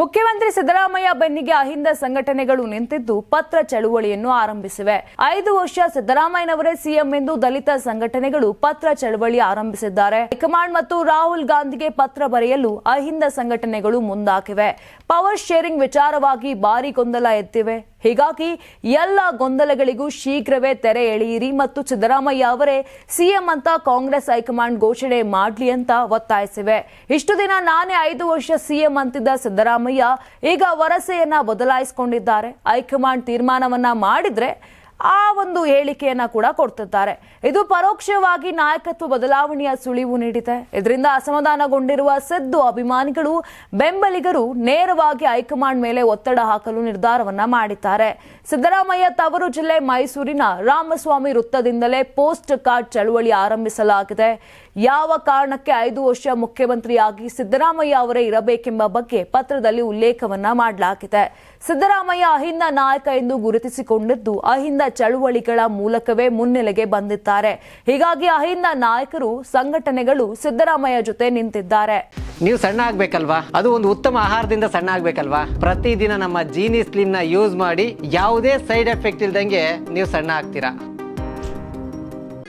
ಮುಖ್ಯಮಂತ್ರಿ ಸಿದ್ದರಾಮಯ್ಯ ಬೆನ್ನಿಗೆ ಅಹಿಂದ ಸಂಘಟನೆಗಳು ನಿಂತಿದ್ದು ಪತ್ರ ಚಳುವಳಿಯನ್ನು ಆರಂಭಿಸಿವೆ. ಐದು ವರ್ಷ ಸಿದ್ದರಾಮಯ್ಯನವರೇ ಸಿಎಂ ಎಂದು ದಲಿತ ಸಂಘಟನೆಗಳು ಪತ್ರ ಚಳುವಳಿ ಆರಂಭಿಸಿದ್ದಾರೆ. ಹೈಕಮಾಂಡ್ ಮತ್ತು ರಾಹುಲ್ ಗಾಂಧಿಗೆ ಪತ್ರ ಬರೆಯಲು ಅಹಿಂದ ಸಂಘಟನೆಗಳು ಮುಂದಾಕಿವೆ ಪವರ್ ಶೇರಿಂಗ್ ವಿಚಾರವಾಗಿ ಭಾರಿ ಗೊಂದಲ ಎತ್ತಿವೆ. ಹೀಗಾಗಿ ಎಲ್ಲ ಗೊಂದಲಗಳಿಗೂ ಶೀಘ್ರವೇ ತೆರೆ ಎಳೆಯಿರಿ ಮತ್ತು ಸಿದ್ದರಾಮಯ್ಯ ಅವರೇ ಸಿಎಂ ಅಂತ ಕಾಂಗ್ರೆಸ್ ಹೈಕಮಾಂಡ್ ಘೋಷಣೆ ಮಾಡಲಿ ಅಂತ ಒತ್ತಾಯಿಸಿವೆ. ಇಷ್ಟು ದಿನ ನಾನೇ ಐದು ವರ್ಷ ಸಿಎಂ ಅಂತಿದ್ದ ಸಿದ್ದರಾಮಯ್ಯ ಈಗ ವರಸೆಯನ್ನ ಬದಲಾಯಿಸಿಕೊಂಡಿದ್ದಾರೆ. ಹೈಕಮಾಂಡ್ ತೀರ್ಮಾನವನ್ನ ಮಾಡಿದ್ರೆ ಆ ಒಂದು ಹೇಳಿಕೆಯನ್ನ ಕೂಡ ಕೊಡ್ತಿದ್ದಾರೆ. ಇದು ಪರೋಕ್ಷವಾಗಿ ನಾಯಕತ್ವ ಬದಲಾವಣೆಯ ಸುಳಿವು ನೀಡಿದೆ. ಇದರಿಂದ ಅಸಮಾಧಾನಗೊಂಡಿರುವ ಸಿದ್ದು ಅಭಿಮಾನಿಗಳು, ಬೆಂಬಲಿಗರು ನೇರವಾಗಿ ಹೈಕಮಾಂಡ್ ಮೇಲೆ ಒತ್ತಡ ಹಾಕಲು ನಿರ್ಧಾರವನ್ನ ಮಾಡಿದ್ದಾರೆ. ಸಿದ್ದರಾಮಯ್ಯ ತವರು ಜಿಲ್ಲೆ ಮೈಸೂರಿನ ರಾಮಸ್ವಾಮಿ ವೃತ್ತದಿಂದಲೇ ಪೋಸ್ಟ್ ಕಾರ್ಡ್ ಚಳುವಳಿ ಆರಂಭಿಸಲಾಗಿದೆ. ಯಾವ ಕಾರಣಕ್ಕೆ ಐದು ವರ್ಷ ಮುಖ್ಯಮಂತ್ರಿಯಾಗಿ ಸಿದ್ದರಾಮಯ್ಯ ಅವರೇ ಇರಬೇಕೆಂಬ ಬಗ್ಗೆ ಪತ್ರದಲ್ಲಿ ಉಲ್ಲೇಖವನ್ನ ಮಾಡಲಾಗಿದೆ. ಸಿದ್ದರಾಮಯ್ಯ ಅಹಿಂದ ನಾಯಕ ಎಂದು ಗುರುತಿಸಿಕೊಂಡಿದ್ದು ಅಹಿಂದ ಚಳುವಳಿಗಳ ಮೂಲಕವೇ ಮುನ್ನೆಲೆಗೆ ಬಂದಿದ್ದಾರೆ. ಹೀಗಾಗಿ ಅಹಿಂದ ನಾಯಕರು ಸಂಘಟನೆಗಳು ಸಿದ್ದರಾಮಯ್ಯ ಜೊತೆ ನಿಂತಿದ್ದಾರೆ. ನೀವು ಸಣ್ಣ ಆಗ್ಬೇಕಲ್ವಾ? ಅದು ಒಂದು ಉತ್ತಮ ಆಹಾರದಿಂದ ಸಣ್ಣ ಆಗ್ಬೇಕಲ್ವಾ? ಪ್ರತಿದಿನ ನಮ್ಮ ಜೀನಿ ಸ್ಲಿಮ್ನ ಯೂಸ್ ಮಾಡಿ ಯಾವುದೇ ಸೈಡ್ ಎಫೆಕ್ಟ್ ಇಲ್ದಂಗೆ ನೀವು ಸಣ್ಣ ಆಗ್ತೀರಾ?